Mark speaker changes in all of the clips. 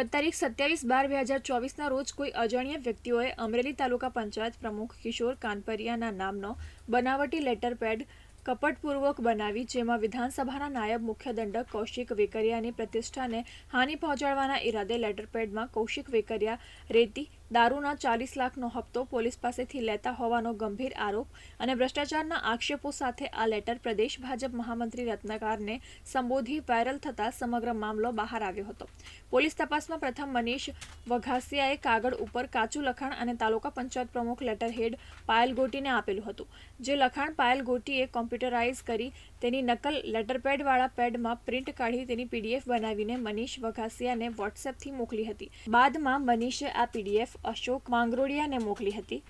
Speaker 1: ગત તારીખ સત્યાવીસ બાર બે હજાર ચોવીસના રોજ કોઈ અજાણ્યા વ્યક્તિઓએ અમરેલી તાલુકા પંચાયત પ્રમુખ કિશોર કાનપરિયાના નામનો બનાવટી લેટર પેડ કપટપૂર્વક બનાવી, જેમાં વિધાનસભાના નાયબ મુખ્ય દંડક કૌશિક વેકરિયાની પ્રતિષ્ઠાને હાનિ પહોંચાડવાના ઈરાદે લેટરપેડમાં કૌશિક વેકરિયા રેતી દારૂના ચાલીસ લાખનો હપ્તો પોલીસ પાસેથી લેતા હોવાનો ગંભીર આરોપ અને ભ્રષ્ટાચારના આક્ષેપો સાથે આ લેટર પ્રદેશ ભાજપ મહામંત્રી રત્નાકરને સંબોધી વાયરલ થતા સમગ્ર મામલો બહાર આવ્યો હતો. પોલીસ તપાસમાં પ્રથમ મનીષ વઘાસિયાએ કાગળ ઉપર કાચું લખાણ અને તાલુકા પંચાયત પ્રમુખ લેટર હેડ પાયલ ગોટીને આપેલું હતું. જે લખાણ પાયલ ગોટીએ કોમ્પ્યુટરાઇઝ કરી તેની નકલ લેટરપેડવાળા પેડમાં પ્રિન્ટ કાઢી તેની પીડીએફ બનાવીને મનીષ વઘાસિયાને વોટ્સએપથી મોકલી હતી. બાદમાં મનીષે આ પીડીએફ અશોક માંગરોડિયાને મોકલી હતી.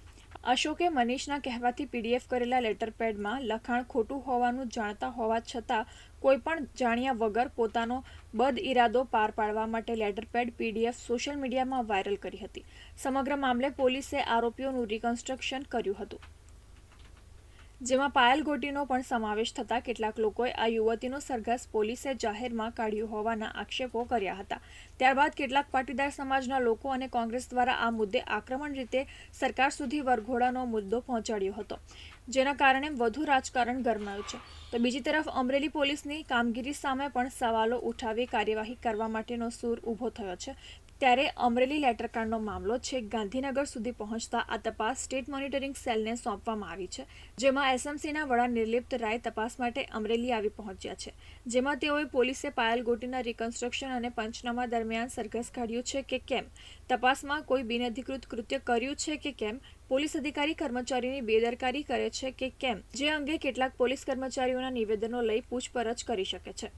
Speaker 1: અશોકે મનીષના કહેવાથી પીડીએફ કરેલા લેટરપેડમાં લખાણ ખોટું હોવાનું જાણતા હોવા છતાં કોઈપણ જાણ્યા વગર પોતાનો બદ ઇરાદો પાર પાડવા માટે લેટરપેડ પીડીએફ સોશિયલ મીડિયામાં વાયરલ કરી હતી. સમગ્ર મામલે પોલીસે આરોપીઓનું રિકન્સ્ટ્રક્શન કર્યું હતું. જેમાં પાયલ ગોટીનો પણ સમાવેશ થતા કેટલાક લોકોએ આ યુવતીનો સરઘસ પોલીસે જાહેરમાં કાઢ્યું હોવાના આક્ષેપો કર્યા હતા. ત્યારબાદ કેટલાક પાટીદાર સમાજના લોકો અને કોંગ્રેસ દ્વારા આ મુદ્દે આક્રમણ રીતે સરકાર સુધી વરઘોડાનો મુદ્દો પહોંચાડ્યો હતો, જેના કારણે વધુ રાજકારણ ગરમાયું છે. તો બીજી તરફ અમરેલી પોલીસની કામગીરી સામે પણ સવાલો ઉઠાવી કાર્યવાહી કરવા માટેનો સૂર ઊભો થયો છે. ત્યારે અમરેલી લેટરકાંડનો મામલો છેક ગાંધીનગર સુધી પહોંચતા આ તપાસ સ્ટેટ મોનિટરિંગ સેલને સોંપવામાં આવી છે, જેમાં એસએમસીના વડા નિર્લિપ્ત રાય તપાસ માટે અમરેલી આવી પહોંચ્યા છે. જેમાં તેઓએ પોલીસે પાયલ ગોટીના રિકન્સ્ટ્રક્શન અને પંચનામા દરમિયાન સરઘસ કાઢ્યું છે કે કેમ? તપાસમાં કોઈ બિનઅધિકૃત કૃત્ય કર્યું છે કે કેમ? પોલીસ અધિકારી કર્મચારીની બેદરકારી કરે છે કે કેમ? જે અંગે કેટલાક પોલીસ કર્મચારીઓના નિવેદનો લઈ પૂછપરછ કરી શકે છે.